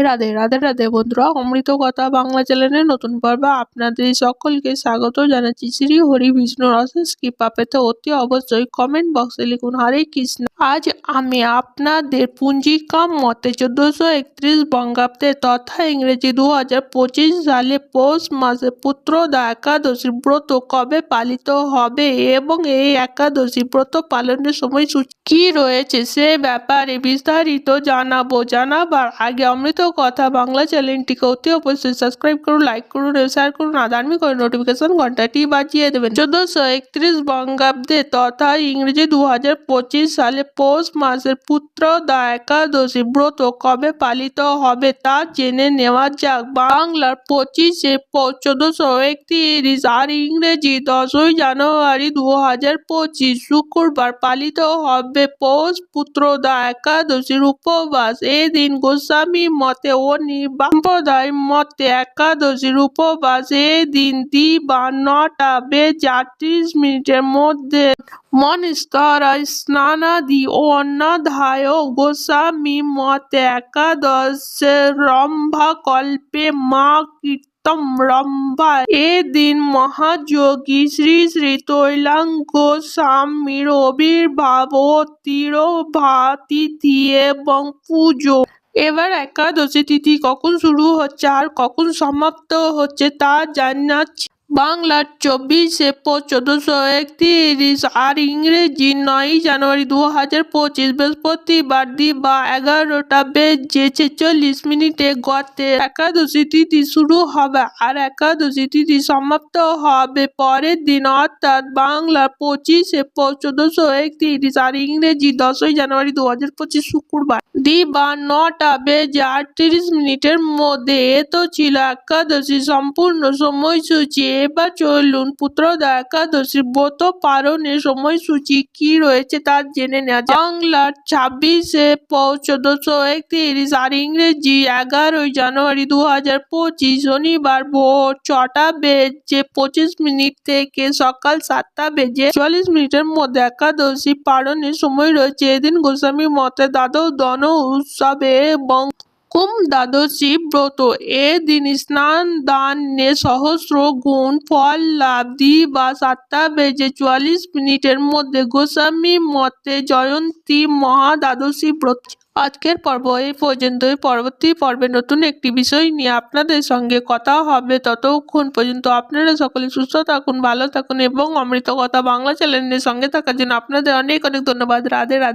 রাধে রাধে রাধে বন্ধুরা, অমৃত কথা বাংলা চ্যানেলের নতুন পর্ব আপনাদের সকলকে স্বাগত জানাচ্ছি শ্রী হরি বিষ্ণুর অশেষ কৃপা পেতে অতি অবশ্যই কমেন্ট বক্সে লিখুন, হরে কৃষ্ণ। আজ আমি আপনাদের পুঞ্জিকা মতে চোদ্দশো একত্রিশ বঙ্গাব্দে তথা ইংরেজি দু হাজার পঁচিশ সালে পৌষ মাসে পুত্রদা একাদশী ব্রত কবে পালিত হবে এবং এই একাদশী ব্রত পালনের সময়সূচি কি রয়েছে সে ব্যাপারে বিস্তারিত জানাব। জানাবার আগে অমৃত কথা। বাংলা চ্যানেলটিকে অতি অবশ্যই সাবস্ক্রাইব করুন লাইক করুন শেয়ার করুন। আর করে নোটিফিকেশন ঘন্টাটি বাজিয়ে দেবেন। চোদ্দশো একত্রিশ বঙ্গাব্দে তথা ইংরেজি দু হাজার পঁচিশ সালে পৌষ মাসের পুত্রদা একাদশী ব্রত কবে পালিত হবে তা জেনে নেওয়া যাক। বাংলার পঁচিশে চোদ্দশো একত্রিশ আর ইংরেজি দশই জানুয়ারি দু হাজার পঁচিশ শুক্রবার পালিত হবে। পৌষ পুত্রদা একাদশীর উপবাস। এদিন গোস্বামী মতে ও সম্প্রদায় মতে একাদশীর উপবাস এদিন দিবা নটা বেজে আটত্রিশ মিনিটের মধ্যে মনস্কারায় স্নানাদি ও অন্নধায় গোস্বামী মতে একাদশ রম্ভা কল্পে মা কীর্তম রম্ভা এদিন মহাযোগী শ্রী শ্রী তৈলাঙ্গ স্বামীর ও তিরোভা তিথি এবং পুজো এবার একাদশী তিথি কখন শুরু হচ্ছে আর কখন সমাপ্ত হচ্ছে তা জানাচ্ছি বাংলার চব্বিশে চোদ্দশো একত্রিশ আর ইংরেজি নয়ই জানুয়ারি দু হাজার পঁচিশ বৃহস্পতিবার দিবা এগারোটা বেজে ছেচল্লিশ মিনিটে গতে একাদশী তিথি শুরু হবে আর একাদশী তিথি সমাপ্ত হবে পরের দিন, অর্থাৎ বাংলার পঁচিশে চোদ্দশো একত্রিশ আর ইংরেজি দশই জানুয়ারি দু হাজার পঁচিশ শুক্রবার দিবা নটা বেজে আটত্রিশ মিনিটের মধ্যে, এ তো ছিল একাদশী সম্পূর্ণ সময়সূচি। এবার চলুন পুত্রদা একাদশী ব্রত পালনের সময়সূচি কি রয়েছে তা জেনে নেওয়া বাংলার ছাব্বিশে চোদ্দশো একত্রিশ আর ইংরেজি এগারোই জানুয়ারি দু হাজার পঁচিশ শনিবার ভোর ছটা বেজে পঁচিশ মিনিট থেকে সকাল সাতটা বেজে চল্লিশ মিনিটের মধ্যে একাদশী পালনের সময় রয়েছে। এদিন গোস্বামী মতে দ্বাদশ দন উৎসবে এবং কুম দ্বাদশী ব্রত। এ দিন স্নান, দানে সহস্র গুণ, ফল, লাভ দিবা সাতটা বেজে চুয়াল্লিশ মিনিটের মধ্যে গোস্বামী মতে জয়ন্তী মহা দ্বাদশী ব্রত। আজকের পর্ব এই পর্যন্তই। পরবর্তী পর্বে নতুন একটি বিষয় নিয়ে আপনাদের সঙ্গে কথা হবে। ততক্ষণ পর্যন্ত আপনারা সকলে সুস্থ থাকুন, ভালো থাকুন এবং অমৃত কথা বাংলা চ্যানেলের সঙ্গে থাকার জন্য আপনাদের অনেক অনেক ধন্যবাদ। রাধে রাধে।